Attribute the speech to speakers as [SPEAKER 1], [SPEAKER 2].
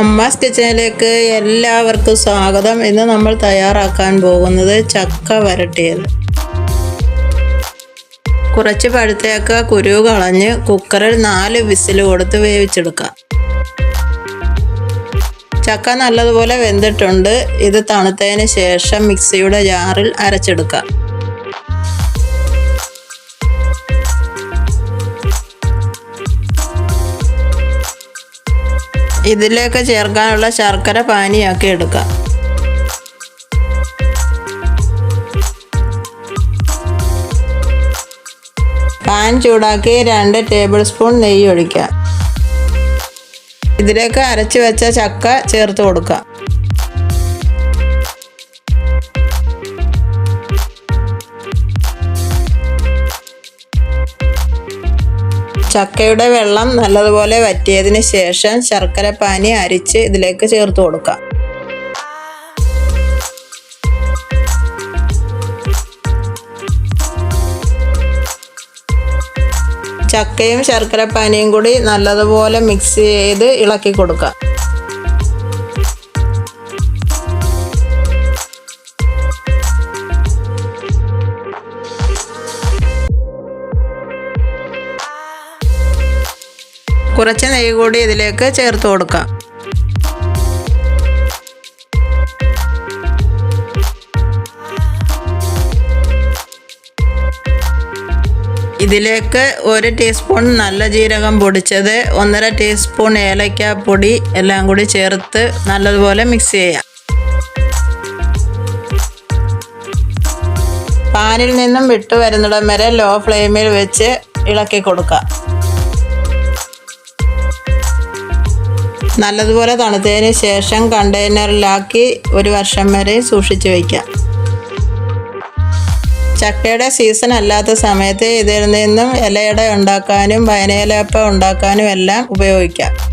[SPEAKER 1] അമ്മാസ് കിച്ചനിലേക്ക് എല്ലാവർക്കും സ്വാഗതം. ഇന്ന് നമ്മൾ തയ്യാറാക്കാൻ പോകുന്നത് ചക്ക വരട്ടിയത് കുറച്ച് പഴുത്തേക്ക കുരു കളഞ്ഞ് കുക്കറിൽ നാല് വിസിൽ കൊടുത്ത് വേവിച്ചെടുക്കാം. ചക്ക നല്ലതുപോലെ വെന്തിട്ടുണ്ട്. ഇത് തണുത്തതിന് ശേഷം മിക്സിയുടെ ജാറിൽ അരച്ചെടുക്കാം. ഇതിലേക്ക് ചേർക്കാനുള്ള ശർക്കര പാനിയാക്കി എടുക്കാം. പാൻ ചൂടാക്കി രണ്ട് ടേബിൾ സ്പൂൺ നെയ്യ് ഒഴിക്കാം. ഇതിലേക്ക് അരച്ച് വെച്ച ചക്ക ചേർത്ത് കൊടുക്കാം. ചക്കയുടെ വെള്ളം നല്ലതുപോലെ വറ്റിയതിന് ശേഷം ശർക്കര പാനി അരിച്ച് ഇതിലേക്ക് ചേർത്ത് കൊടുക്കാം. ചക്കയും ശർക്കര പാനിയും കൂടി നല്ലതുപോലെ മിക്സ് ചെയ്ത് ഇളക്കി കൊടുക്കാം. കുറച്ച് നെയ്യ് കൂടി ഇതിലേക്ക് ചേർത്ത് കൊടുക്കാം. ഇതിലേക്ക് ഒരു ടീസ്പൂൺ നല്ല ജീരകം പൊടിച്ചത് ഒന്നര ടീസ്പൂൺ ഏലക്കാപ്പൊടി എല്ലാം കൂടി ചേർത്ത് നല്ലതുപോലെ മിക്സ് ചെയ്യാം. പാനിൽ നിന്നും വിട്ടു വരുന്നിടം വരെ ലോ ഫ്ലെയിമിൽ വെച്ച് ഇളക്കി കൊടുക്കാം. നല്ലതുപോലെ തണുത്തതിന് ശേഷം കണ്ടെയ്നറിലാക്കി ഒരു വർഷം വരെ സൂക്ഷിച്ചു വയ്ക്കാം ചക്കയുടെ സീസൺ അല്ലാത്ത സമയത്ത് ഇതിൽ നിന്നും ഇലയട ഉണ്ടാക്കാനും വയനയിലപ്പം ഉണ്ടാക്കാനും എല്ലാം ഉപയോഗിക്കാം.